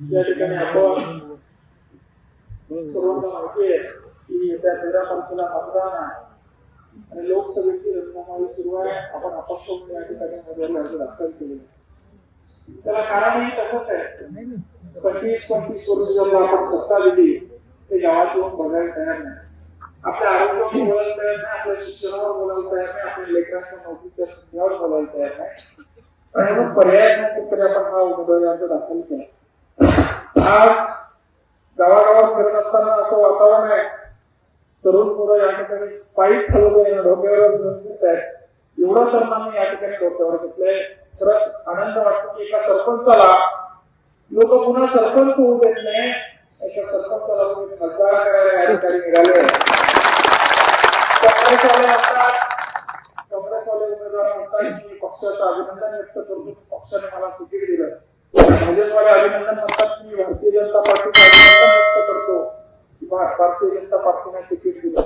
या ठिकाणी आपण सर्वांना की येत्या तेरा तारखेला आणि लोकसभेची रचनामाळी सुरू आहे आपण अपक्ष म्हणून ठिकाणी उमेदवारी त्याला कारणही तसंच आहे पंचवीस पंचवीस करून जर आपण सत्ता दिली ते गावात येऊन बघायला तयार नाही. आपल्या आरोग्यावर बोलायला तयार नाही आपल्या शिक्षणावर बोलायला तयार नाही आपल्या लेकरांच्या नोकरीच्या संध्यावर बोलायला तयार नाही. आणि मग पर्याय नाही तरी आपण हा उमेदवारी अर्ज दाखल केला. आज गावागावात फिरत असताना असं वातावरण आहे. तरुण मुलं या ठिकाणी पायीच चालत डोक्यावरच डोक्यावर घेत आहेत. एवढं तरुणांनी या ठिकाणी डोक्यावर घेतलंय. खरंच आनंद वाटतो की एका सरपंचाला लोक पुन्हा सरपंच होऊ देत नाही. एका सरपंचाला तुम्ही खासदार करायला या ठिकाणी निघाले. काँग्रेसवाले म्हणतात काँग्रेसवाले उमेदवार म्हणतात की पक्षाचं अभिनंदन व्यक्त करतो. पक्षाने मला तिकीट दिलं भाजपवाले अभिनंदन म्हणतात की मी भारतीय जनता पार्टीचं अभिनंदन व्यक्त करतो. की भारतीय जनता पार्टीने तिकीट दिलं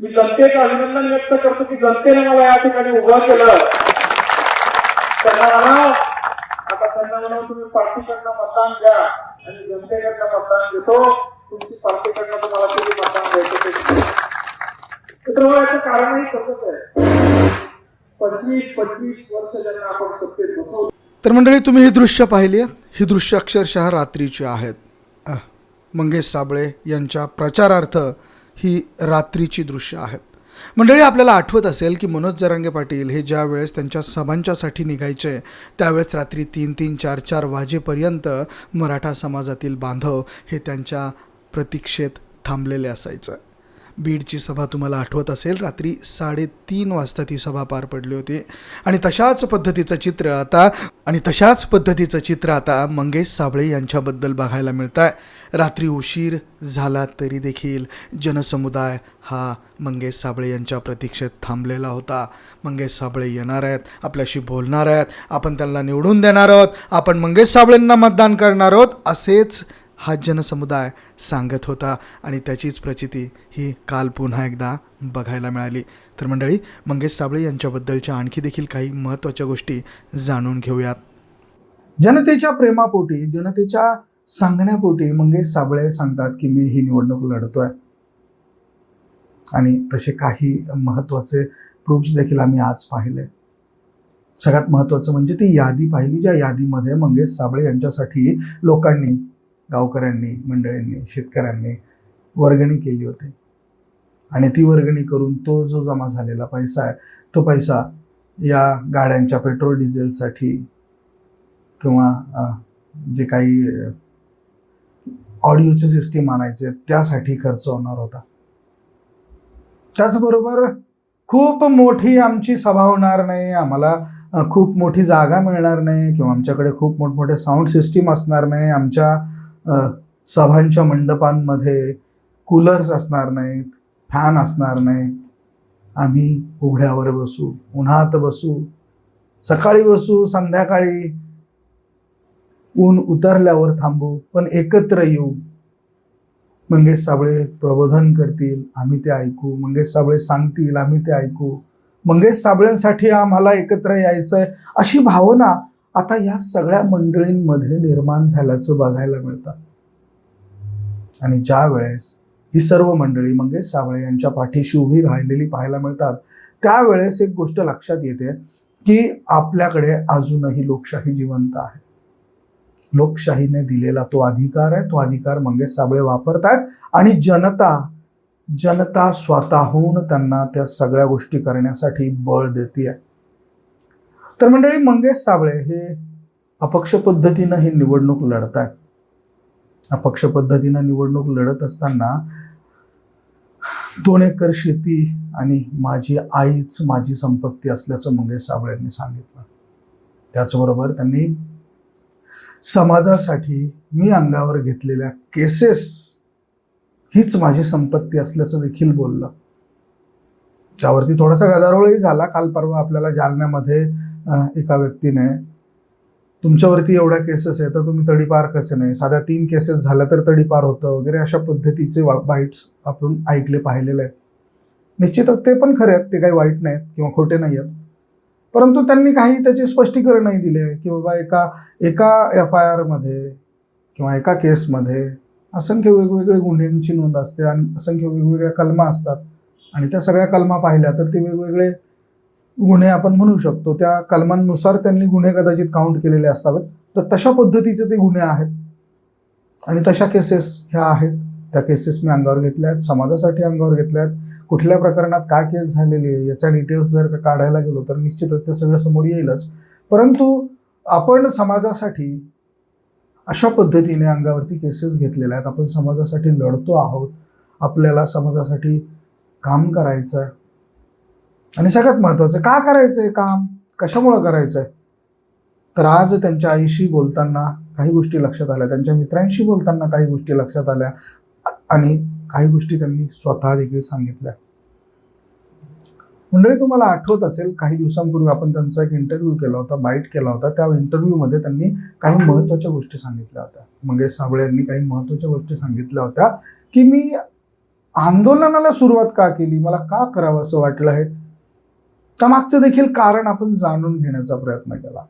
मी जनतेचं अभिनंदन व्यक्त करतो की जनतेने मला या ठिकाणी उभं केलं. त्यांना त्यांना म्हणाव तुम्ही पार्टीकडनं मतदान द्या आणि जनतेकडनं मतदान घेतो. तुमची पार्टीकडनं तुम्हाला कधी मतदान द्यायचं ते मित्रांनो याचं कारणही तसंच आहे. पंचवीस पंचवीस वर्ष ज्यांना आपण सत्तेत बसवलं तर मंडळी तुम्ही ही दृश्य पाहिली आहेत ही दृश्य अक्षरशः रात्रीची आहेत. मंगेश साबळे यांच्या प्रचारार्थ ही रात्रीची दृश्य आहेत. मंडळी आपल्याला आठवत असेल की मनोज जरांगे पाटील हे ज्या वेळेस त्यांच्या सभांच्यासाठी निघायचे त्यावेळेस रात्री तीन तीन चार चार वाजेपर्यंत मराठा समाजातील बांधव हे त्यांच्या प्रतीक्षेत थांबलेले असायचं. बीडची सभा तुम्हाला आठवत असेल. रात्री साडेतीन वाजता ती सभा पार पडली होती. आणि तशाच पद्धतीचं चित्र आता आणि तशाच पद्धतीचं चित्र आता मंगेश साबळे यांच्याबद्दल बघायला मिळत आहे रात्री उशीर झाला तरी देखील जनसमुदाय हा मंगेश साबळे यांच्या प्रतीक्षेत थांबलेला होता. मंगेश साबळे येणार आहेत आपल्याशी बोलणार आहेत आपण त्यांना निवडून देणार आहोत आपण मंगेश साबळेंना मतदान करणार आहोत असेच हा जनसमुदाय सांगत होता आणि त्याचीच प्रचिती ही काल पुन्हा एकदा बघायला मिळाली. तर मंडळी मंगेश साबळे यांच्याबद्दलच्या आणखी देखील काही महत्त्वाच्या गोष्टी जाणून घेऊयात. जनतेच्या प्रेमापोटी जनतेच्या सांगण्यापोटी मंगेश साबळे सांगतात की मी ही निवडणूक लढतोय. आणि तसे काही महत्त्वाचे प्रूफ्स देखील आम्ही आज पाहिले. सगळ्यात महत्त्वाचं म्हणजे ती यादी पाहिली ज्या यादीमध्ये मंगेश साबळे यांच्यासाठी लोकांनी गावकऱ्यांनी मंडळींनी शेतकऱ्यांनी वर्गणी केली होती. आणि ती वर्गणी करून तो जो जमा झालेला पैसा आहे तो पैसा या गाड्यांच्या पेट्रोल डिझेलसाठी किंवा जे काही ऑडिओचे सिस्टीम आणायचे त्यासाठी खर्च होणार होता. त्याचबरोबर खूप मोठी आमची सभा होणार नाही आम्हाला खूप मोठी जागा मिळणार नाही किंवा आमच्याकडे खूप मोठमोठे साऊंड सिस्टीम असणार नाही आमच्या सभांच्या मंडपांमध्ये कूलर्स असणार नाहीत फॅन असणार नाहीत. आम्ही उघड्यावर बसू उन्हात बसू. सकाळी बसू संध्याकाळी ऊन उतरल्यावर थांबू पण एकत्र येऊ. मंगेश साबळे प्रबोधन करतील आम्ही ते ऐकू. मंगेश साबळे सांगतील आम्ही ते ऐकू. मंगेश साबळेंसाठी आम्हाला एकत्र यायचं आहे अशी भावना आता या सगळ्या मंडळींमध्ये निर्माण झाल्याचं बघायला मिळतं. आणि ज्या वेळेस ही सर्व मंडळी मंगेश सावळे यांच्या पाठीशी उभी राहिलेली पाहायला मिळतात त्यावेळेस एक गोष्ट लक्षात येते की आपल्याकडे अजूनही लोकशाही जिवंत आहे. लोकशाहीने दिलेला तो अधिकार आहे तो अधिकार म्हणजे मंगेश साबळे वापरतायत आणि जनता जनता स्वतःहून त्यांना त्या सगळ्या गोष्टी करण्यासाठी बळ देते आहे तर मंडळी मंगेश साबळे हे अपक्ष पद्धतीनं ही निवडणूक लढत आहेत अपक्ष पद्धतीनं निवडणूक लढत असताना दोन एकर शेती आणि माझी आईच माझी संपत्ती असल्याचं मंगेश साबळे यांनी सांगितलं. त्याचबरोबर त्यांनी समाजासाठी मी अंगावर घेतलेल्या केसेस हीच माझी संपत्ती असल्याचं देखील बोललं. त्यावरती थोडासा गदारोळही झाला. काल परवा आपल्याला जालन्यामध्ये एका व्यक्तीने. तुमच्यावरती एवढ्या केसेस आहे तर तुम्ही तडीपार कसे नाही? साध्या तीन केसेस झाल्या तर तडीपार होतं वगैरे अशा पद्धतीचे बाईट्स आपण ऐकले पाहिलेले आहेत. निश्चितच ते पण खरे आहेत ते काही वाईट नाहीत किंवा खोटे नाही आहेत. परंतु त्यांनी काही त्याचे स्पष्टीकरणही दिले की बाबा एका एका एफ आय आरमध्ये किंवा एका केसमध्ये असंख्य वेगवेगळे गुन्ह्यांची नोंद असते आणि असंख्य वेगवेगळ्या कलमा असतात. आणि त्या सगळ्या कलमा पाहिल्या तर ते वेगवेगळे गुन्हे आपण म्हणू शकतो. त्या कलमांनुसार त्यांनी गुन्हे कदाचित काउंट केलेले असावेत. तर तशा पद्धतीचे ते गुन्हे आहेत. आणि तशा केसेस ह्या आहेत. त्या केसेस मी अंगावर घेतल्या आहेत. समाजासाठी अंगावर घेतल्या आहेत. कुठल्या प्रकरणात काय केस झालेली आहे याच्या डिटेल्स जर का काढायला गेलो तर निश्चितच ते सगळं समोर येईलच. परंतु आपण समाजासाठी अशा पद्धतीने अंगावरती केसेस घेतलेल्या आहेत. आपण समाजासाठी लढतो आहोत. आपल्याला समाजासाठी काम करायचं आहे आणि सगळ्यात महत्त्वाचं का करायचं आहे काम? कशामुळं करायचं आहे तर आज त्यांच्या आईशी बोलताना काही गोष्टी लक्षात आल्या त्यांच्या मित्रांशी बोलताना काही गोष्टी लक्षात आल्या आणि काही गोष्टी त्यांनी स्वतः देखील सांगितल्या. मंडळी तुम्हाला आठवत असेल काही दिवसांपूर्वी आपण त्यांचा एक इंटरव्ह्यू केला होता बाईट केला होता. त्या इंटरव्ह्यूमध्ये त्यांनी काही महत्त्वाच्या गोष्टी सांगितल्या होत्या. मंगेश साबळे यांनी काही महत्त्वाच्या गोष्टी सांगितल्या होत्या की मी आंदोलनाला सुरुवात का केली? मला का करावं असं वाटलं आहे? त्यामागचं देखील कारण आपण जाणून घेण्याचा प्रयत्न केला.